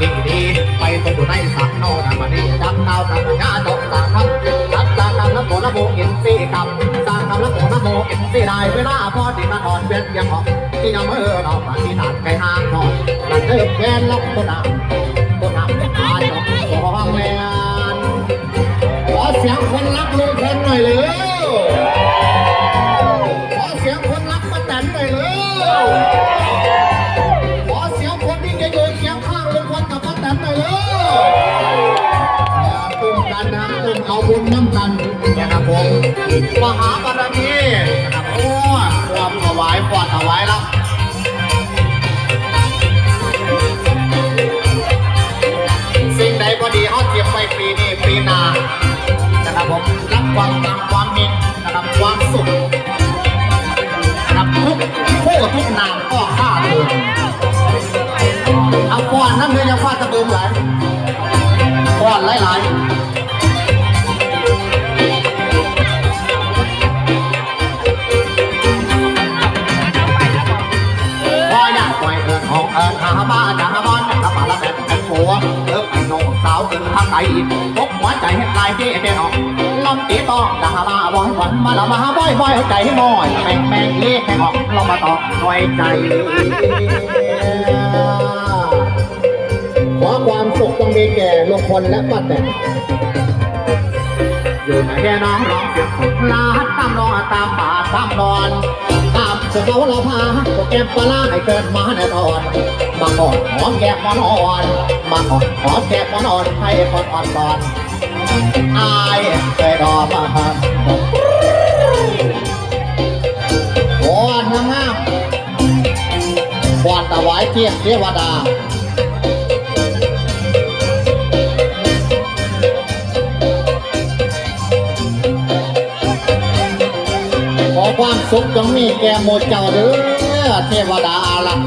ดีดีไปตกอยู่ในสักโนนะมันนี่ดังดาวตางงาดอกตางคำรักตางคำละโมละโมอินทรีคำตางคำละโมละโมอินทรีได้เวลาพอดีมาถอนเวียนยังหอกที่ยังมือเราปฏิหารไก่ห้างหน่อนหลังเลิกแกนล็อกตัวน้ำตัวน้ำเป็นอาจอกสองแมนขอเสียงคนรักลุงเพลหน่อยเลย กันนะตุ้มเอาบุญน้ำกันนะครับผมมหาบารมีนะครับโอ้ความถวายฟอดถวายแล้วสิ่งใดก็ดีเขาเทียบไปปีนี้ปีหน้านะครับผมรับความตังความมีนะครับความสุขนะครับทุกผู้ทุกนามก็ฆ่าเธอเอาก้อนนั่นเลยยังฟาดตะเบิมหลายก้อนหลายๆ หาบ้านหาบ้านหาบ้านละแบบเป็นผัวเอิบไอ้น้องสาวเอินทางไหนพกหัวใจให้ลายเจ๊เจ๊น้องลำตีต้องดามาบ่อยวันมาละมาบ่อยบ่อยใจให้น้อยแบ่งแบ่งเลี้ยให้ออกลองมาต่อหน่อยใจขอความสุขต้องมีแก่ลุงพลและป้าแตนอยู่ไหนแค่น้องร้องเสียงสุดลาตามนอนตามป่าตามนอน สือเขาเราพาตัวแก้มปลาให้เกิดมาแน่นอนมาก่อนหอมแก้มมานอ่อนมาก่อนหอมแก้มมานอ่อนให้คนอ่อนก่อนอายเคยรอมาโอ้นงามๆวานตะไว้เทียบเทวดา สุขจงมีแก่หมดเจ้าเด้อเทวดาอาลักษ์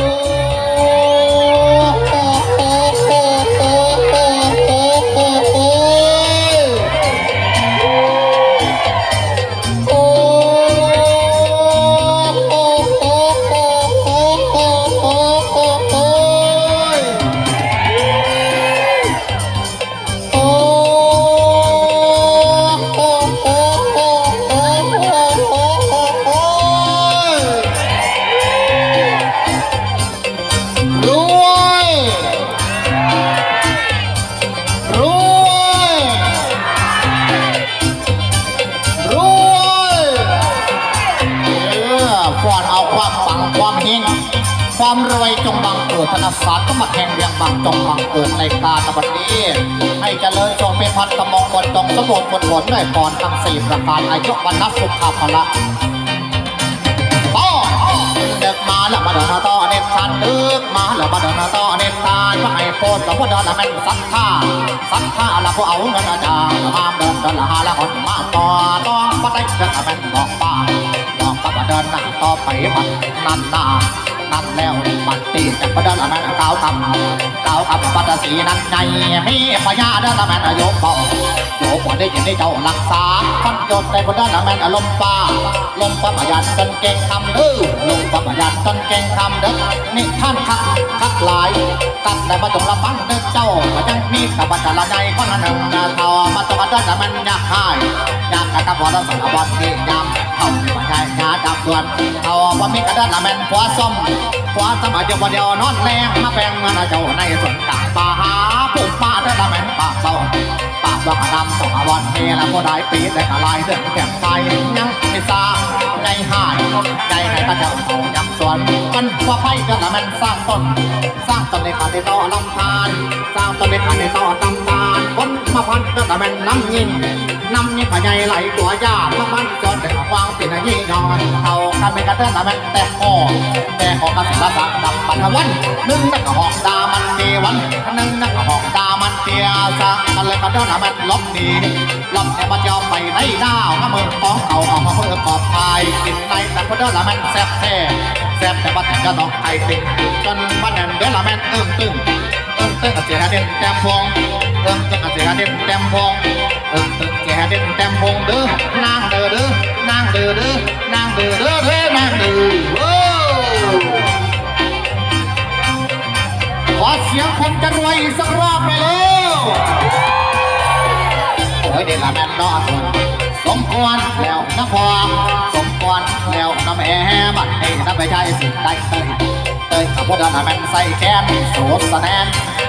บังเกิดธนศาสตร์ก็มาแข่งเรียงบังจงบังเกิดในกาตบัดนี้ ให้เจริญโชคเป็นพันกมองบนจงสมบูรณ์ผลผลด้วยพรทั้งสี่ประการอายุวันนับสุขภาพละต่อเด็กมาแล้วมาเดินต่อเน้นทานเด็กมาแล้วมาเดินต่อเน้นทานพระไอ้โพธิ์กับพระเดินละแม่นสักท่าสักท่าละพวกเอาเงินอาจารย์มาเดินเดินละหาละคนมาต่อต้องมาได้เดินละแม่นบอกป้าบอกป้ามาเดินหน้าต่อไปมันนั่นหน้า นั่นแล้วบันตีจากพระเดินละแม่นก้าคำเก้าคำปัตตสีนั้นในมีพญาเดินละแม่นอายุบอกโยกว่าได้ยินได้เจ้ารักษาฟันโยนในพระเดินละแม่นอารมปราลมป้าประหยัดกันเก่งคำเด้อลม จนเก่งคำเด้อนี่ท่านคักคักหลายตัดแต่มาจงละฟังเด้อเจ้ามาจังมีกับบัตรละใจคนละหนึ่งนาทอมาต้องมาด้อแต่มันยากหายยากกับพอเราสั่งวันที่ยำเข้ามาใจงาดับส่วนเอาว่ามีกระดานละแม่นขวาส้ม ขวาสมัยเดียวเดียวนอนแรงมาแบ่งเงินเจ้าในสวนต่างป่าหาปุ่มป่าเด้อละแม่นป่าเบาป่าดอกดำดอกวันเฮละก็ได้ปีแต่กะลายเดือดแข็งไปยังไม่ทราบในหายใจในกระเจ้าเขายักสวนมันว่าไพ่ก็ละมันสร้างต้น สร้างต้นในขาในต่อลำธารสร้างต้นในขาในต่อตำตาลคนมาพันก็ละมันน้ำยินน้ำยินพะใหญ่ไหลตัวยามามันจนแต่วางเป็นยี่นอนเขา ทำไม่กระเตื้อนละมันแต่หอแต่หอกับสารสักดำปันวันหนึ่งนักหอกดามันเทวันหนึ่งนักหอกดามันเทียซะกันเลยกระเตื้อนละมันลบหนีลบเนี่มันยอมไปในดาวน้ำมือของเขาเอามาเพื่อปลอดภัยกินในแต่กระเตื้อนละมันแซ่บแท้แซ่บแต่ว่าแต่ก็ต้องไทยติงจนมันนั่นเดือนละแม่นตึ้งตึ้งเอิ้งตึ้งกับเสียเด่นแต้มพงเอิ้งตึ้งกับเสียเด่นแต้มพงเอิ้งตึ้งเสียเด่นแต้มพงเด้อนาง จะรวยอีกสักรอบไปเร็วเฮ้ยเด็ดละแม่นรอดสมควรแล้วนะพอสมควรแล้วนะแม่บัดนี้นะไปใช้สิได้เต้ย ยกับพวกนั้นมันใส่แขนโสดสแนน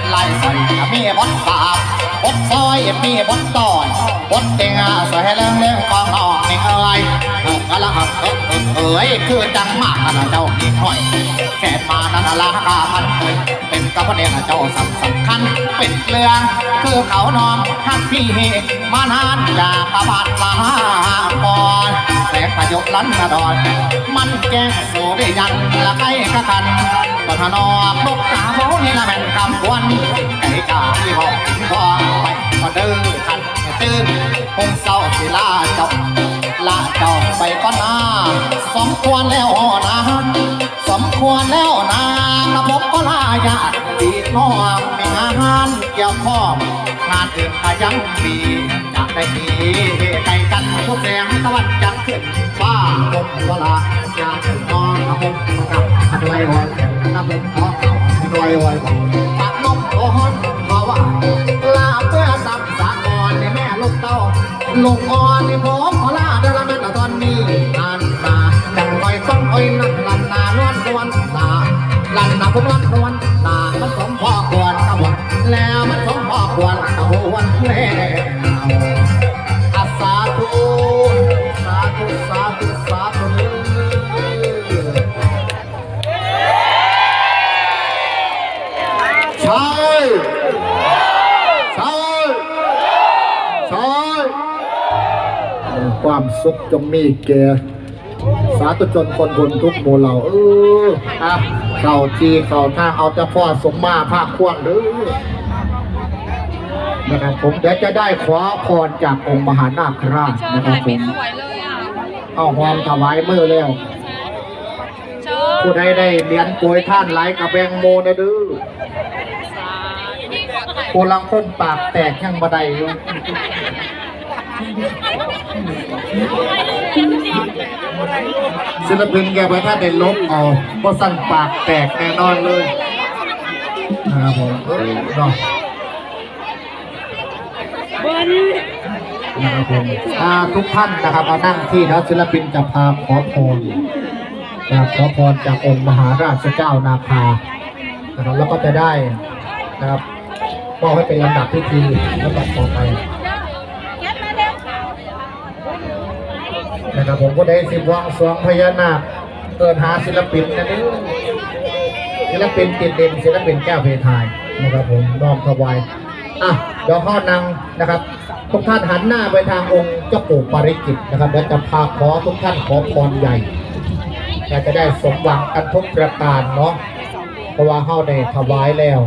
ไล่ใส่มีบดสาบบดซอยมีบดต่อยบดเต็งอะใส่ให้เรื่องเรื่องกองนอกนี่เอ้ยเออกะละหักเออเออเอ้ยคือจังมากนะเจ้านี่หน่อยแค่มานั่นละกามันเอ้ยเป็นกับพระเดชเจ้าสำสำคัญเป็นเรื่องคือเขานอนฮักพี่มานานจากประบาดลาก่อน แสงพยกลันกระดอนมันแก้โซได้ยันละไก่กะกันตอนนอกนกกาโมนี่ละแม่นคำวันไก่กาที่ห้องทองไปก็เดินขันตื่นคงเศร้าสิลาเจ้าลาเจ้าไปก่อนนาสองควรแล้วนะ ควรแล้วนะระบบก็ลาญาติพี่น้องมีงานเกี่ยวข้องงานอื่นก็ยังมีจะได้ดีไก่กันทุกแสงตะวันจันทร์ขึ้นฟ้าคงก็ลาอยากถึงนอนนะผมกับอันไว้ไว้นะผมขอเอาอันไว้ไว้ปักนกโอ้ฮอนเพราะว่าลาเพื่อสับสากรในแม่ลูกเต้าลูกอ่อนในผม ความสุขจงมีแก่สาธุชนคนบนทุกหมู่เหล่าเอออะเข่าจีเข่าท่าเอาแต่พ่อสมมาภาคควรเด้อนะครับผมเดี๋ยวจะได้ขอพรจากองค์มหานาคราชเชิญนะครับถ่ายผไม่มสวยเลยอะเอาหอมถวายมือแล้วเชิญผู้ใดได้เหรียญโปรยท่านไหลกับแบงโมนะเด้อสาธุขอถ่ายผู้ลังคนปากแตกยังบัไดอยู่ ศิลปินแกไปถ้าได้ลบเอาเพราะสั่นปากแตกแน่นอนเลยนะครับผมเออเนาะนะครับผมอ่าทุกท่านนะครับมานั่งที่นะศิลปินจะพาขอพรนะครับขอพรจากองค์มหาราชเจ้านาคานะครับแล้วก็จะได้นะครับมอบให้เป็นลำดับพิธีลำดับต่อไป นะครับผมก็ได้สิบวังสวงพญานาคเกิดหาศิลปินนะเด้อศิลปินติดเด่นศิลปินแก้วเพทายนะครับผมน้อมถวายอะเดี๋ยวข้อนังนะครับ ทุกท่านหันหน้าไปทางองค์เจ้าปู่ปริจิตนะครับเดี๋ยวจะพาขอทุกท่านขอพรใหญ่อยากจะได้สมหวังกันทุกประการเนาะเพราะว่าเฮาได้ถวายแล้ว